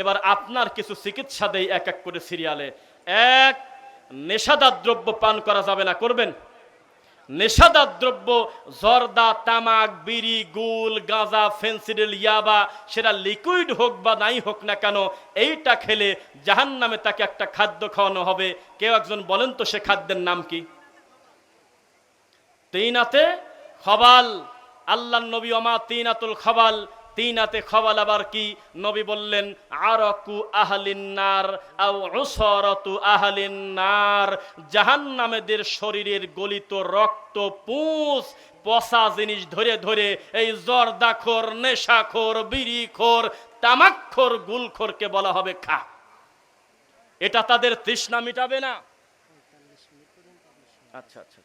এবার আপনার কিছু চিকিৎসা দেই এক এক করে সিরিয়ালে। এক, নেশাদার দ্রব্য পান করা যাবে না, করবেন? নেশাদার দ্রব্য, জর্দা, তামাক, বিড়ি, গুল, গাঁজা, ফেন্সিডিল, ইয়াবা, সেটা লিকুইড হোক বা নাই হোক না কেন, এইটা খেলে জাহান নামে তাকে একটা খাদ্য খাওয়ানো হবে। কেউ একজন বলেন তো সে খাদ্যের নাম কি? তিনাতে খবাল আল্লাহ নবী অমা তিনাতুল খবাল তিনাতে খবাল আবার কি? নবী বললেন, আরকু আহলিন্নার আও উসরতু আহলিন্নার জাহান্নামেদের শরীরের গলিত রক্ত পুঁস পচা জিনিস ধরে ধরে এই জর্দাখোর, নেশাখোর, বিড়িখোর, তামাকখোর, গুলখোরকে বলা হবে খা। এটা তাদের তৃষ্ণা মিটাবে না। আচ্ছা আচ্ছা।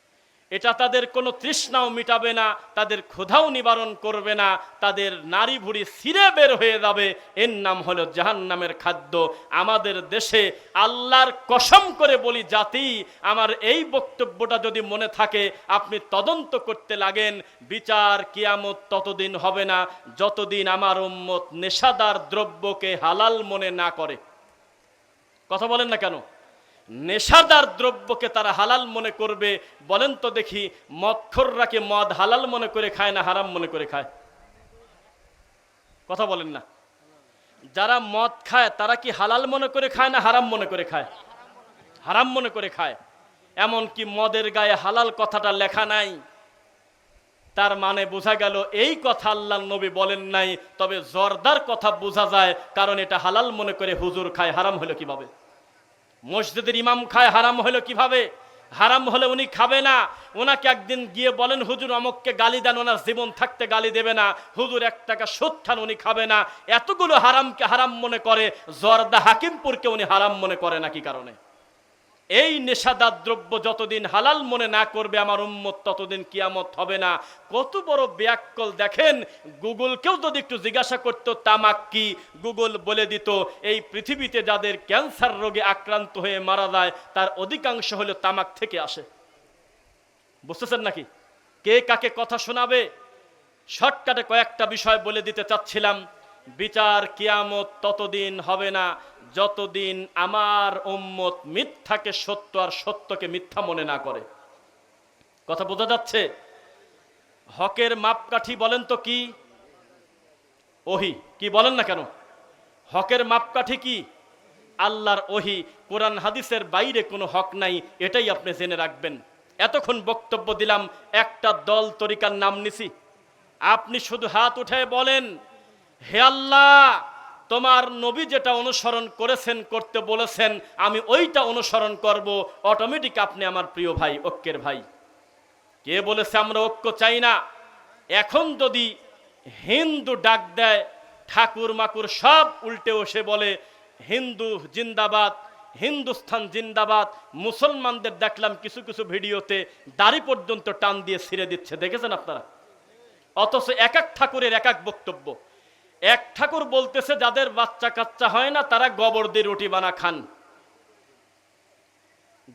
এটা তাদের কোনো তৃষ্ণাও মিটাবে না, তাদের ক্ষুধাও নিবারণ করবে না, তাদের নারী ভুড়ি ছিঁড়ে বের হয়ে যাবে। এর নাম হলো জাহান নামের খাদ্য। আমাদের দেশে আল্লাহর কসম করে বলি, জাতি, আমার এই বক্তব্যটা যদি মনে থাকে, আপনি তদন্ত করতে লাগেন, বিচার কিয়ামত ততদিন হবে না, যতদিন আমার উম্মত নেশাদার দ্রব্যকে হালাল মনে না করে। কথা বলেন না কেন? নেশাদার দ্রব্যকে তারা হালাল মনে করবে। বলেন তো দেখি মৎখররা কি মদ হালাল মনে করে খায় না হারাম মনে করে খায়? কথা বলেন না। যারা মদ খায়, তারা কি হালাল মনে করে খায় না হারাম মনে করে খায়? হারাম মনে করে খায়। এমন কি মদের গায়ে হালাল কথাটা লেখা নাই। তার মানে বোঝা গেল, এই কথা আল্লাহ নবী বলেন নাই, তবে জর্দার কথা বোঝা যায়, কারণ এটা হালাল মনে করে হুজুর খায়, হারাম হলো কীভাবে? মসজিদের ইমাম খায় হারাম হলো কীভাবে? হারাম হলে উনি খাবে না। ওনাকে একদিন গিয়ে বলেন, হুজুর, অমককে গালি দেন, ওনার জীবন থাকতে গালি দেবে না। হুজুর, এক টাকা সুদ খান, উনি খাবে না। এতগুলো হারামকে হারাম মনে করে, জর্দা হাকিমপুরকে উনি হারাম মনে করে না কি কারণে? এই নেশাদার দ্রব্য যতদিন হালাল মনে না করবে, আমার উম্মত ততদিন কিয়ামত হবে না। কত বড় ব্যাককল, দেখেন, গুগলকেও যদি একটু জিজ্ঞাসা করতো তামাক কি, গুগল বলে দিত, এই পৃথিবীতে যাদের ক্যান্সার রোগে আক্রান্ত হয়ে মারা যায়, তার অধিকাংশ হলো তামাক থেকে আসে। বুঝতেছেন নাকি? কে কাকে কথা শোনাবে? শর্টকাটে কয়েকটা বিষয় বলে দিতে চাচ্ছিলাম। বিচার কিয়ামত ততদিন হবে না। যতদিন আমার উম্মত মিথ্যাকে সত্য আর সত্যকে মিথ্যা মনে না করে। কথা বোঝা যাচ্ছে? হকের মাপকাঠি বলেন তো কি? ওহি, কি বলেন না কেন? হকের মাপকাঠি কি? আল্লাহর ওহি, কোরআন হাদিসের বাইরে কোনো হক নাই, এটাই আপনি জেনে রাখবেন। এতক্ষণ বক্তব্য দিলাম, একটা দল তরিকার নাম নিছি। আপনি শুধু হাত উঠায় বলেন, হে আল্লাহ! তোমার নবী যেটা অনুসরণ করেছেন, করতে বলেছেন, আমি ওইটা অনুসরণ করব। অটোমেটিক আপনি আমার প্রিয় ভাই, ঐক্যের ভাই। কে বলেছে আমরা ঐক্য চাই না? এখন যদি হিন্দু ডাক দেয়, ঠাকুর মাকুর সব উল্টে বসে বলে, হিন্দু জিন্দাবাদ, হিন্দুস্থান জিন্দাবাদ, মুসলমানদের দেখলাম কিছু কিছু ভিডিওতে দাড়ি পর্যন্ত টান দিয়ে ছিঁড়ে দিচ্ছে, দেখেছেন আপনারা? অথচ এক এক ঠাকুরের এক এক বক্তব্য। এক ঠাকুর বলতেছে, যাদের বাচ্চা কাচ্চা হয় না, তারা গোবর দিয়ে রুটি বানা খান।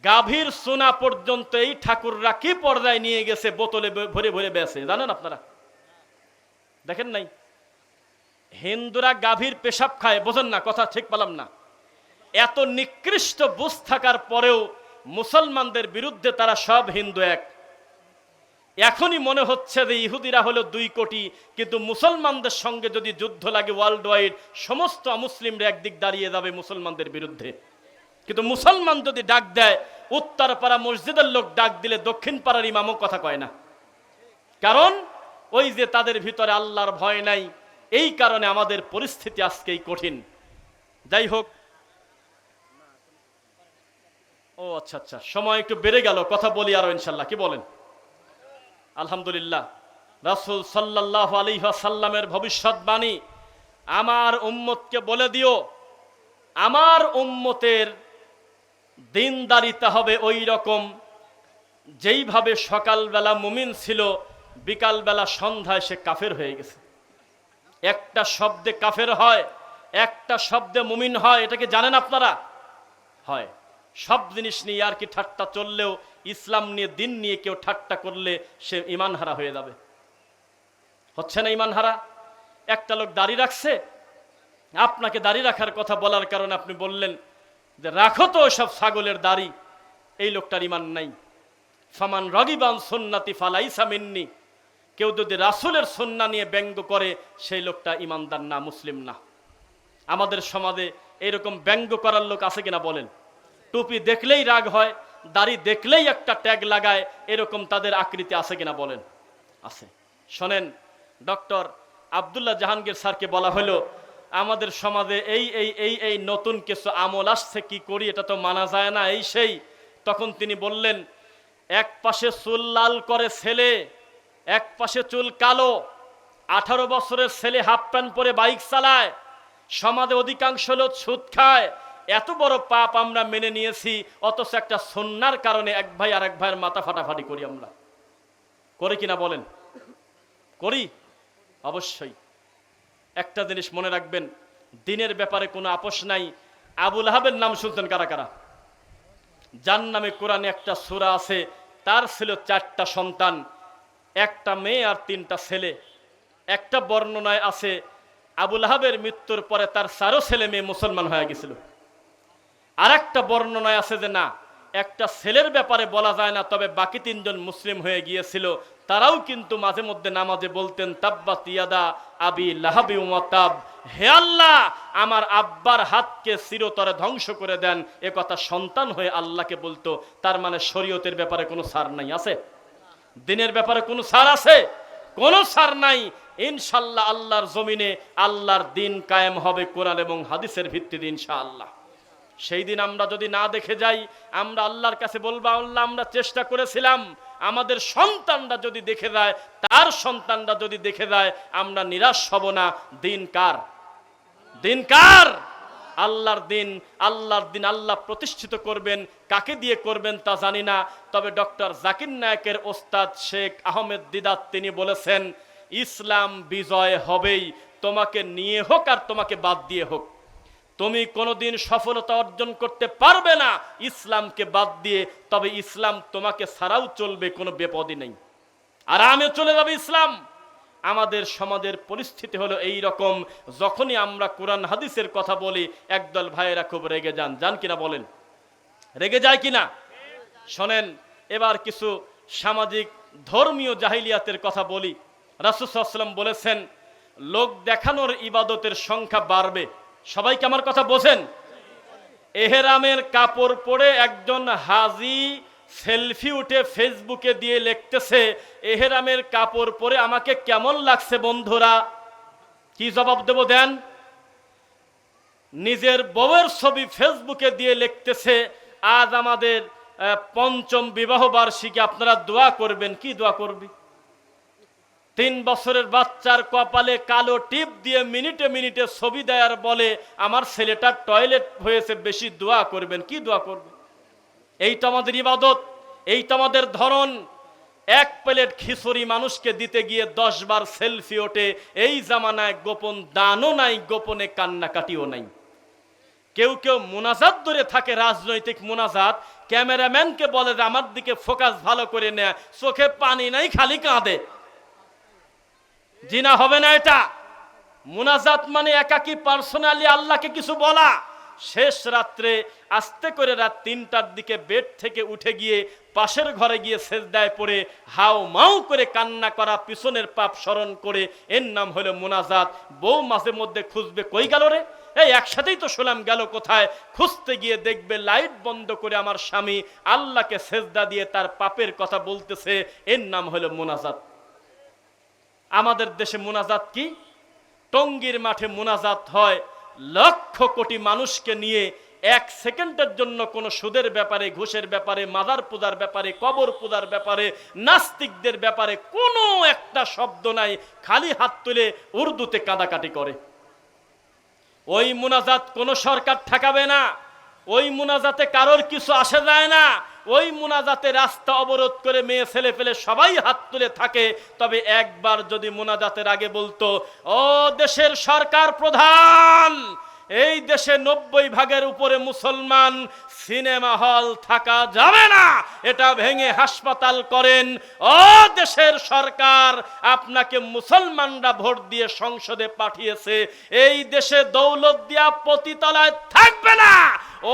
গাভীর সোনা পর্যন্ত এই ঠাকুররা কি পর্দায় নিয়ে গেছে, বোতলে ভরে ভরে বেছে, জানেন আপনারা? দেখেন নাই? হিন্দুরা গাভীর পেশাব খায়, বোঝেন না, কথা ঠিক পেলাম না। এত নিকৃষ্ট বুঝ থাকার পরেও মুসলমানদের বিরুদ্ধে তারা সব হিন্দু এক। এখনই মনে হচ্ছে যে ইহুদিরা হলো দুই কোটি, কিন্তু মুসলমানদের সঙ্গে যদি যুদ্ধ লাগে ওয়ার্ল্ড ওয়াইড সমস্ত মুসলিমরা একদিক দাঁড়িয়ে যাবে মুসলমানদের বিরুদ্ধে। কিন্তু মুসলমান যদি ডাক দেয় উত্তর পাড়া মসজিদের লোক ডাক দিলে দক্ষিণ পাড়ার ইমামও কথা কয় না। কারণ ওই যে তাদের ভিতরে আল্লাহর ভয় নাই, এই কারণে আমাদের পরিস্থিতি আজকেই কঠিন। যাই হোক। ও আচ্ছা আচ্ছা সময় একটু বেড়ে গেল, কথা বলি আরও ইনশাল্লাহ, কি বলেন? আলহামদুলিল্লাহ, রাসুল সাল্লাহ আলী সাল্লামের ভবিষ্যৎবাণী আমার উম্মতকে বলে দিও, আমার উম্মতের দিনদারিতে হবে ওই রকম যেইভাবে সকালবেলা মুমিন ছিল, বিকালবেলা সন্ধ্যায় সে কাফের হয়ে গেছে। একটা শব্দে কাফের হয়, একটা শব্দে মুমিন হয় এটাকে জানেন আপনারা? হয়। সব জিনিস নিয়ে আর কি ঠাট্টা চললেও ইসলাম নিয়ে, দিন নিয়ে কেউ ঠাট্টা করলে সে ইমান হারা হয়ে যাবে। হচ্ছে না ইমান হারা একটা লোক দাড়ি রাখছে, আপনাকে দাড়ি রাখার কথা বলার কারণে আপনি বললেন যে, রাখো তো সব ছাগলের দাড়ি, এই লোকটার ইমান নাই। ফামান রগিবান সন্নাতি ফালাইসা মিন্নি, কেউ যদি রাসুলের সন্না নিয়ে ব্যঙ্গ করে, সেই লোকটা ইমানদার না, মুসলিম না। আমাদের সমাজে এরকম ব্যঙ্গ করার লোক আছে কিনা বলেন? টুপি দেখলেই রাগ হয়, দাড়ি দেখলেই একটা ট্যাগ লাগায়, এরকম তাদের আকৃতি আছে কিনা বলেন? আছে। শোনেন, ডক্টর আবদুল্লাহ জাহাঙ্গীর স্যারকে বলা হলো, আমাদের সমাজে এই এই এই এই নতুন কিছু আমল আসছে, কি করি? এটা তো মানা যায় না। এই সেই, তখন তিনি বললেন, এক পাশে চুল লাল করে ছেলে, এক পাশে চুল কালো, আঠারো বছরের ছেলে হাফ প্যান্ট পরে বাইক চালায়, সমাজে অধিকাংশ লোক সুদ খায় এত বড় পাপ আমরা মেনে নিয়েছি, অথচ একটা সন্ন্যার কারণে এক ভাই আর এক ভাইয়ের মাথা ফাটাফাটি করি আমরা। করি কিনা বলেন? করি? অবশ্যই। একটা জিনিস মনে রাখবেন, দিনের ব্যাপারে কোনো আপোষ নাই। আবুল আহাবের নাম শুনছেন কারা কারা? যার নামে কোরআনে একটা সুরা আছে, তার ছিল চারটা সন্তান, একটা মেয়ে আর তিনটা ছেলে। একটা বর্ণনায় আছে, আবুল আহাবের মৃত্যুর পরে তার চারো ছেলে মেয়ে মুসলমান হয়ে গেছিল। আর একটা বর্ণনায় আছে যে না, একটা ছেলের ব্যাপারে বলা যায় না, তবে বাকি তিনজন মুসলিম হয়ে গিয়েছিল। তারাও কিন্তু মাঝে মধ্যে নামাজে বলতেন তাব্বা তিয়াদা আবি লাহাবি উমাতাব হে আল্লাহ, আমার আব্বার হাতকে চিরতরে ধ্বংস করে দেন। এ কথা সন্তান হয়ে আল্লাহকে বলতো, তার মানে শরীয়তের ব্যাপারে কোনো সার নাই, আছে? দিনের ব্যাপারে কোনো সার আছে? কোনো সার নাই। ইনশাল্লাহ আল্লাহর জমিনে আল্লাহর দিন কায়েম হবে কোরআন এবং হাদিসের ভিত্তিতে, ইনশাআল্লাহ। সেই দিন আমরা যদি না দেখে যাই, আমরা আল্লাহর কাছে বলব, আল্লাহ, আমরা চেষ্টা করেছিলাম, আমাদের সন্তানরা যদি দেখে যায় তার সন্তানরা যদি দেখে যায় আমরা নিরাশ হব না। দিন কার? দিন কার? আল্লাহর দিন আল্লাহর দিন আল্লাহ প্রতিষ্ঠিত করবেন, কাকে দিয়ে করবেন তা জানি না। তবে ডক্টর জাকির নায়কের ওস্তাদ শেখ আহমেদ দিদাত তিনি বলেছেন, ইসলাম বিজয় হবেই, তোমাকে নিয়ে হোক আর তোমাকে বাদ দিয়ে হোক। তুমি কোনোদিন সফলতা অর্জন করতে পারবে না। ইসলামকে বাদ দিয়ে, তবে ইসলাম তোমাকে ছাড়াও চলবে, কোনো বিপদই নেই। আর আমিও চলে যাবে ইসলাম। আমাদের সমাজের পরিস্থিতি হলো এই রকম। যখনই আমরা কোরআন হাদিসের কথা বলি, একদল ভাইয়েরা খুব রেগে যান। যান কিনা বলেন? রেগে যায় কিনা? শোনেন, এবার কিছু সামাজিক ধর্মীয় জাহিলিয়াতের কথা বলি। রাসুসাল্লাম বলেছেন, লোক দেখানোর ইবাদতের সংখ্যা বাড়বে। সবাইকে আমার কথা বোঝেন? এহেরামের কাপড় পরে একজন হাজি সেলফি উঠে ফেসবুকে দিয়ে লিখতেছে, এহেরামের কাপড় পরে আমাকে কেমন লাগছে বন্ধুরা? কি জবাব দেব দেন? নিজের বউয়ের ছবি ফেসবুকে দিয়ে লিখতেছে, আজ আমাদের পঞ্চম বিবাহ বার্ষিকী, আপনারা দোয়া করবেন। কি দোয়া করবি? তিন বছরের বাচ্চার কপালে কালো টিপ দিয়ে মিনিটে মিনিটে ছবি দেয়ার বলে, আমার ছেলেটার টয়লেট হয়েছে, বেশি দোয়া করবেন। কি দোয়া করবেন এই তো আমাদের ইবাদত, এই তো আমাদের ধরন। এক প্লেট খিচুড়ি মানুষকে দিতে গিয়ে দশ বার সেলফি ওঠে। এই জামানায় গোপন দানও নাই, গোপনে কান্নাকাটিও নাই। কেউ কেউ মোনাজাত ধরে থাকে, রাজনৈতিক মোনাজাত। ক্যামেরাম্যানকে বলে যে, আমার দিকে ফোকাস ভালো করে নেয় চোখে পানি নাই, খালি কাঁদে। জিনা হবে না এটা। মুনাজাত মানে একাকি পার্সোনালি আল্লাহকে কিছু বলা। শেষ রাত্রে আস্তে করে রাত তিনটার দিকে বেড থেকে উঠে গিয়ে পাশের ঘরে গিয়ে সেজদায় পড়ে হাও মাও করে কান্না করা, পিছনের পাপ স্মরণ করে, এর নাম হলো মুনাজাত। বউ মাঝে মধ্যে খুঁজবে, কই গেল রে? এই একসাথেই তো শুনলাম, গেল কোথায়? খুঁজতে গিয়ে দেখবে লাইট বন্ধ করে আমার স্বামী আল্লাহকে সেজদা দিয়ে তার পাপের কথা বলতেছে, এর নাম হলো মুনাজাত। আমাদের দেশে মোনাজাত কি? টঙ্গীর মাঠে মোনাজাত হয় লক্ষ কোটি মানুষকে নিয়ে এক সেকেন্ডের জন্য কোনো সুদের ব্যাপারে, ঘুষের ব্যাপারে, মাদার পূজার ব্যাপারে, কবর পূজার ব্যাপারে, নাস্তিকদের ব্যাপারে কোনো একটা শব্দ নাই, খালি হাত তুলে উর্দুতে কাদাকাটি করে। ওই মুনাজাত কোনো সরকার ঠেকাবে না, ওই মুনাজাতে কারোর কিছু আসে যায় না ওই মোনাজাতে রাস্তা অবরোধ করে মেয়ে ছেলে ফেলে সবাই হাত তুলে থাকে। তবে একবার যদি মোনাজাতের আগে বলতো, ও দেশের সরকার প্রধান এই দেশে নব্বই ভাগের উপরে মুসলমান সিনেমা হল থাকা যাবে না। এটা ভেঙে হাসপাতাল করেন। ও দেশের সরকার, আপনাকে মুসলমানরা ভোট দিয়ে সংসদে পাঠিয়েছে। এই দেশে দৌলত দিয়া পতিতলায় থাকবে না।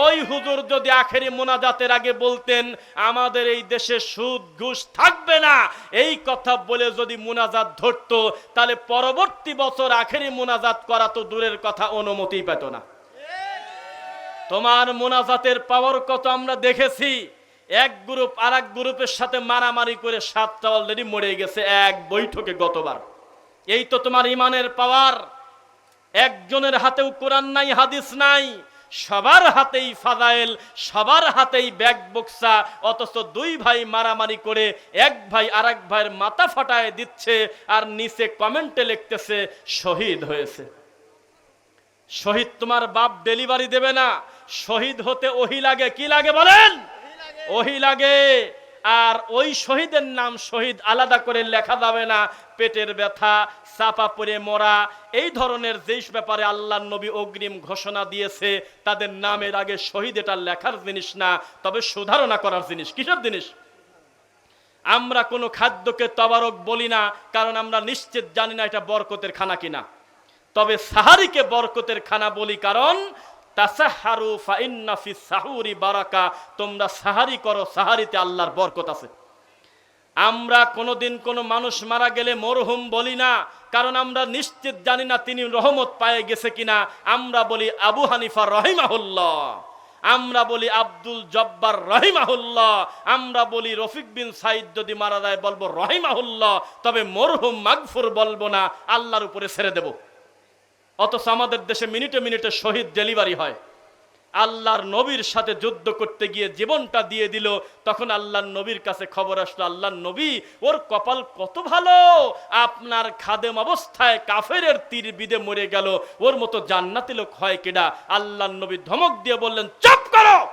ওই হুজুর যদি আখেরি মোনাজাতের আগে বলতেন, আমাদের এই দেশে সুদ, ঘুষ থাকবে না। এই কথা বলে যদি মোনাজাত ধরতো, তাহলে পরবর্তী বছর আখেরি মোনাজাত করা তো দূরের কথা অনুমতি পেত না তোমার মোনাজাতের পাওয়ার কত আমরা দেখেছি? এক গ্রুপ আর এক গ্রুপের সাথে মারামারি করে সাতটা অলরেডি মরে গেছে এক বৈঠকে গতবার। এই তো তোমার ইমানের পাওয়ার একজনের হাতেও কোরআন নাই, হাদিস নাই। সবার হাতেই ফাদাইল সবার হাতেই ব্যাগ বক্সা, অথচ দুই ভাই মারামারি করে এক ভাই আর এক ভাইয়ের মাথা ফাটায় দিচ্ছে আর নিচে কমেন্টে লিখতেছে, শহীদ হয়েছে। শহীদ তোমার বাপ ডেলিভারি দেবে না। শহীদ হতে ওহি লাগে, কি লাগে বলেন? ওহি লাগে। আর ওই শহীদের নাম শহীদ আলাদা করে লেখা যাবে না। পেটের ব্যথা, চাপা পড়ে মরা, এই ধরনের যেই ব্যাপারে আল্লাহ নবী অগ্রিম ঘোষণা দিয়েছে, তাদের নামের আগে শহীদ এটা লেখার জিনিস না, তবে সুধারণা করার জিনিস। কিসের জিনিস? আমরা কোনো খাদ্যকে তবারক বলি না, কারণ আমরা নিশ্চিত জানি না এটা বরকতের খানা কিনা। তবে সাহারিকে বরকতের খানা বলি, কারণ তাসাহারু ফাইন্না বারাকা, তোমরা সাহারি করো, সাহারিতে আল্লাহর বরকত আছে। আমরা কোনোদিন কোনো মানুষ মারা গেলে মরহুম বলি না, কারণ আমরা নিশ্চিত জানি না তিনি রহমত পায়ে গেছে কিনা। আমরা বলি আবু হানিফা রহিমাহুল্লাহ, আমরা বলি আব্দুল জব্বার রহিমাহুল্লাহ, আমরা বলি রফিক বিন সাইদ যদি মারা যায় বলব রহিমাহুল্লাহ, তবে মরহুম মাগফুর বলব না, আল্লাহর উপরে ছেড়ে দেব। অথচ আমাদের দেশে মিনিটে মিনিটে শহীদ ডেলিভারি হয়। আল্লাহর নবীর সাথে যুদ্ধ করতে গিয়ে জীবনটা দিয়ে দিল। তখন আল্লাহর নবীর কাছে খবর আসলো, আল্লাহর নবী, ওর কপাল কত ভালো? আপনার খাদেম অবস্থায় কাফেরের তীর বিদে মরে গেল। ওর মতো জান্নাতি লোক হয় কেডা? আল্লাহর নবী ধমক দিয়ে বললেন, চুপ করো!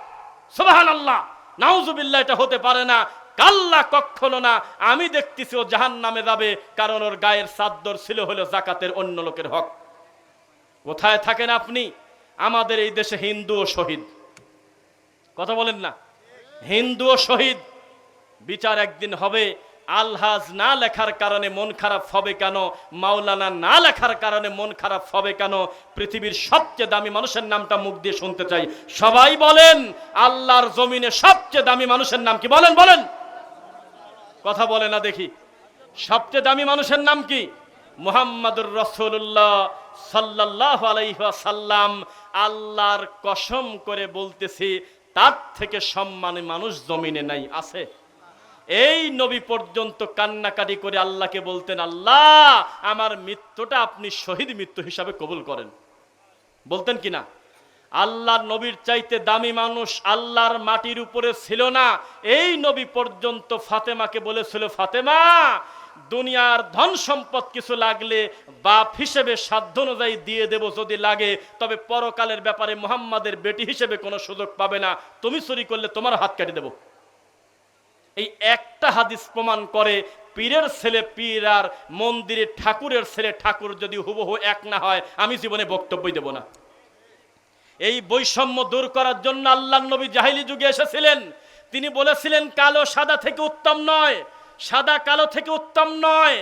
সুবাহান আল্লাহ নাউজুবিল্লাহ, এটা হতে পারে না। কাল্লা কখনো না। আমি দেখতেছি ও জাহান নামে যাবে। কারণ ওর গায়ের সাদ্দর ছিল হলো জাকাতের অন্য লোকের হক। কোথায় থাকেন আপনি? আমাদের এই দেশে হিন্দু ও শহীদ। কথা বলেন না। হিন্দু ও শহীদ, বিচার একদিন হবে। আলহাজ না লেখার কারণে মন খারাপ হবে কেন? মাওলানা না লেখার কারণে মন খারাপ হবে কেন? পৃথিবীর সবচেয়ে দামি মানুষের নামটা মুখ দিয়ে শুনতে চাই। সবাই বলেন, আল্লাহর জমিনে সবচেয়ে দামি মানুষের নাম কি? বলেন বলেন। কথা বলে না দেখি। সবচেয়ে দামি মানুষের নাম কি? মোহাম্মদুর রসুল্লাহ সাল্লাহ আলাইসাল্লাম আল্লাহর কসম করে বলতেছি, তার থেকে সম্মানী মানুষ জমিনে নাই, আছে। এই নবী পর্যন্ত কান্নাকাটি করে আল্লাহকে বলতেন, আল্লাহ, আমার মৃত্যুটা আপনি শহীদ মৃত্যু হিসাবে কবুল করেন। বলতেন কি না? আল্লাহর নবীর চাইতে দামি মানুষ আল্লাহর মাটির উপরে ছিল না। এই নবী পর্যন্ত ফাতেমাকে বলেছিল, ফাতেমা দুনিয়ার ধন সম্পদ কিছু লাগলে বাপ হিসেবে সাধ্য অনুযায়ী দিয়ে দেব যদি লাগে, তবে পরকালের ব্যাপারে মোহাম্মদের বেটি হিসেবে কোনো সুযোগ পাবে না। তুমি চুরি করলে তোমার হাত কেটে দেব। এই একটা হাদিস প্রমাণ করে, পীরের ছেলে পীর আর মন্দিরের ঠাকুরের ছেলে ঠাকুর যদি হুবহু এক না হয়, আমি জীবনে বক্তব্যই দেব না। এই বৈষম্য দূর করার জন্য আল্লাহ নবী জাহিলি যুগে এসেছিলেন। তিনি বলেছিলেন, কালো সাদা থেকে উত্তম নয়। সাদা কালো থেকে উত্তম নয়।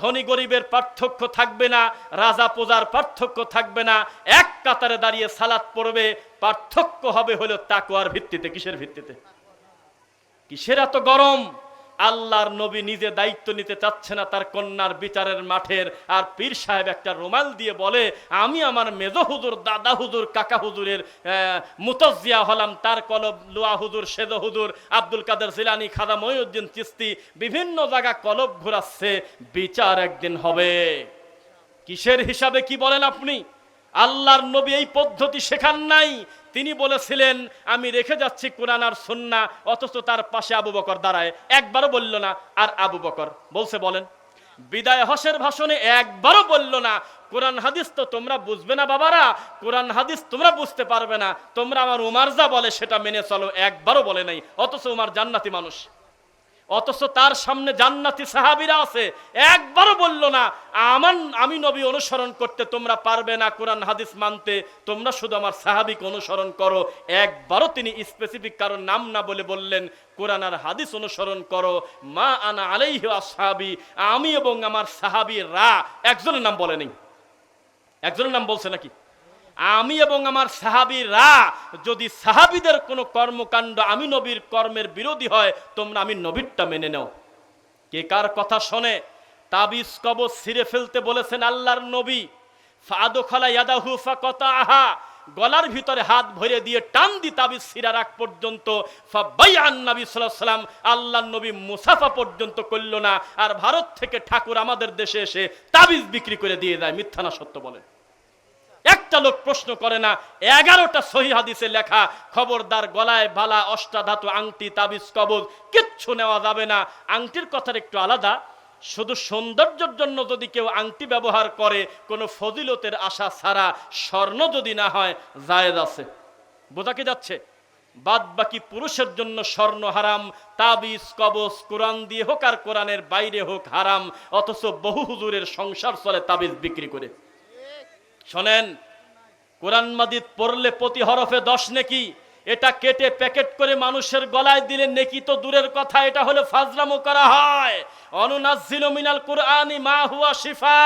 ধনী গরিবের পার্থক্য থাকবে না, রাজা প্রজার পার্থক্য থাকবে না। এক কাতারে দাঁড়িয়ে সালাত পড়বে, পার্থক্য হবে হলো তাকুয়ার ভিত্তিতে, কিসের ভিত্তিতে? কিসের এত গরম? আল্লাহর নবী নিজে দায়িত্ব নিতে চাচ্ছে না তার কন্যার বিচারের মাঠের। আর পীর সাহেব একটা রুমাল দিয়ে বলে, আমি আমার মেজ হুজুর, দাদা হুজুর, কাকা হুজুরের মুতজিয়া হলাম। তার কলব, লুয়া হুজুর সেদ হুজুর, আব্দুল কাদের জিলানি খাদা মহিউদ্দিন চিস্তি, বিভিন্ন জায়গা কলব ঘুরাচ্ছে। বিচার একদিন হবে। কিসের হিসাবে কি বলেন আপনি? আল্লাহর নবী এই পদ্ধতি শেখান নাই। তিনি বলেছিলেন, আমি রেখে যাচ্ছি কোরআন আর সন্না, অথচ তার পাশে আবু বকর দাঁড়ায়। একবারও বলল না, আর আবু বকর? বলছে, বলেন। বিদায় হসের ভাষণে একবারও বলল না, কোরআন হাদিস তো তোমরা বুঝবে না বাবারা, কোরআন হাদিস তোমরা বুঝতে পারবে না। তোমরা আমার উমার যা বলে সেটা মেনে চলো। একবারও বলে নাই, অথচ উমার জান্নাতি মানুষ। অথচ তার সামনে জান্নাতি সাহাবিরা আছে। একবারও বলল না আমার আমি নবী অনুসরণ করতে তোমরা পারবে না, কোরআন, হাদিস মানতে। তোমরা শুধু আমার সাহাবিকে অনুসরণ করো। একবারও তিনি স্পেসিফিক কারণ নাম না বলে বললেন, কোরআন আর হাদিস অনুসরণ করো। মা আনা আলাইহি সাহাবি আমি এবং আমার সাহাবি রা একজনের নাম বলে নেই একজনের নাম বলছে নাকি? আমি এবং আমার সাহাবিরা, যদি সাহাবিদের কোনো কর্মকাণ্ড আমি নবীর কর্মের বিরোধী হয়, তোমরা আমি নবীরটা মেনে নাও। কে কার কথা শোনে? তাবিজ কবজ ছিঁড়ে ফেলতে বলেছেন আল্লাহর নবী। ফাদো খালা ইয়াদাহু ফাকতা আহা গলার ভিতরে হাত ভরে দিয়ে টান দি তাবিজ সিরা রাখ পর্যন্ত নবী সাল্লাম আল্লাহর নবী মুসাফা পর্যন্ত করল না। আর ভারত থেকে ঠাকুর আমাদের দেশে এসে তাবিজ বিক্রি করে দিয়ে দেয় মিথ্যা না সত্য বলেন একটা লোক প্রশ্ন করে না, এগারোটা সহি হাদিসে লেখা, খবরদার গলায় বালা অষ্টাধাতু আংটি, তাবিজ, কবজ, কিচ্ছু নেওয়া যাবে না। আংটির কথার একটু আলাদা, শুধু সৌন্দর্যের জন্য যদি কেউ আংটি ব্যবহার করে, কোনো ফজিলতের আশা ছাড়া স্বর্ণ যদি না হয় জায়েজ আছে। বোঝা কি যাচ্ছে? বাদ বাকি পুরুষের জন্য স্বর্ণ হারাম, তাবিজ, কবজ, কোরআন দিয়ে হোক আর কোরআনের বাইরে হোক হারাম, অথচ বহু হুজুরের সংসার চলে তাবিজ বিক্রি করে। শোনেন, কোরআন মাদিদ পড়লে প্রতি হরফে দশ নেকি, এটা কেটে প্যাকেট করে মানুষের গলায় দিলে নেকি তো দূরের কথা, এটা হলো ফাজলামো করা হয়। অনুনাজ্জিল মিনাল কুরআনি মা হুয়া শিফা।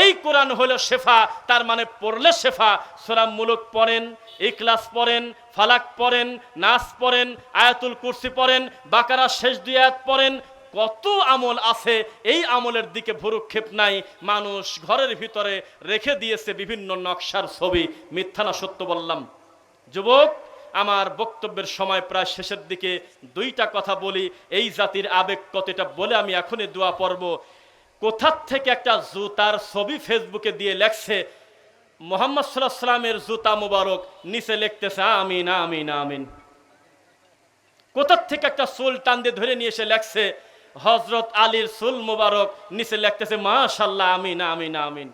এই কোরআন হলো শেফা, তার মানে পড়লে শেফা। সোরাম মুলুক পড়েন, ইখলাস পড়েন, ফালাক পড়েন, নাস পড়েন, আয়াতুল কুরসি পড়েন, বাকারা শেষ দুই আয়াত পড়েন কত আমল আছে, এই আমলের দিকে ভুরুক্ষেপ নাই। মানুষ ঘরের ভিতরে রেখে দিয়েছে বিভিন্ন নকশার ছবি। মিথ্যা না সত্য বললাম। যুবক, আমার বক্তব্যের সময় প্রায় শেষের দিকে দুইটা কথা বলি। এই জাতির আবেগ কতটা বলে আমি এখনই দোয়া পড়ব। কোথার থেকে একটা জুতার ছবি ফেসবুকে দিয়ে লেখছে, মোহাম্মদ সাল্লাহ সাল্লামের জুতা মুবারক নিচে লিখতেছে, আমিন আমিন আমিন কোথার থেকে একটা চুল টান দিয়ে ধরে নিয়ে এসে লেখছে হজরত আলীর সুল মুবারক, নিচে লিখতেছে মাশাল্লাহ আমিন আমিন আমিন।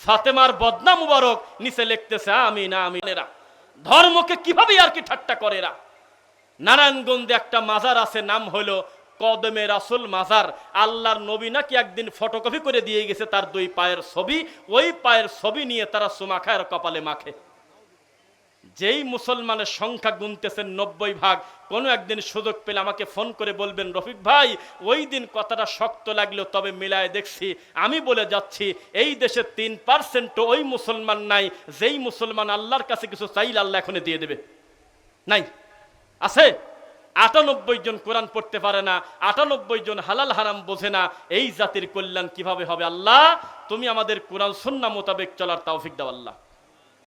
ফাতেমার বদনা মুবারক, নিচে লিখতেছে, আমিন আমিন। এরা ধর্মকে কীভাবে আর কি ঠাট্টা করে এরা? নারায়ণগঞ্জে একটা মাজার আছে, নাম হলো কদমে রাসুল মাজার। আল্লাহর নবী নাকি একদিন ফটোকপি করে দিয়ে গেছে তার দুই পায়ের ছবি। ওই পায়ের ছবি নিয়ে তারা সুমা খায় আর কপালে মাখে। যেই মুসলমানের সংখ্যা গুনতেছেন নব্বই ভাগ, কোনো একদিন সুযোগ পেলে আমাকে ফোন করে বলবেন, রফিক ভাই, ওই দিন কথাটা শক্ত লাগল, তবে মিলায় দেখছি, আমি বলে যাচ্ছি, এই দেশে তিন পার্সেন্ট ওই মুসলমান নাই, যেই মুসলমান আল্লাহর কাছে কিছু চাইলে আল্লাহ এখনই দিয়ে দেবে। নাই। আছে? আটানব্বই জন কোরআন পড়তে পারে না, আটানব্বই জন হালাল হারাম বোঝে না, এই জাতির কল্যাণ কীভাবে হবে আল্লাহ? তুমি আমাদের কোরআন সন্না মোতাবেক চলার তাওফিক দাও আল্লাহ।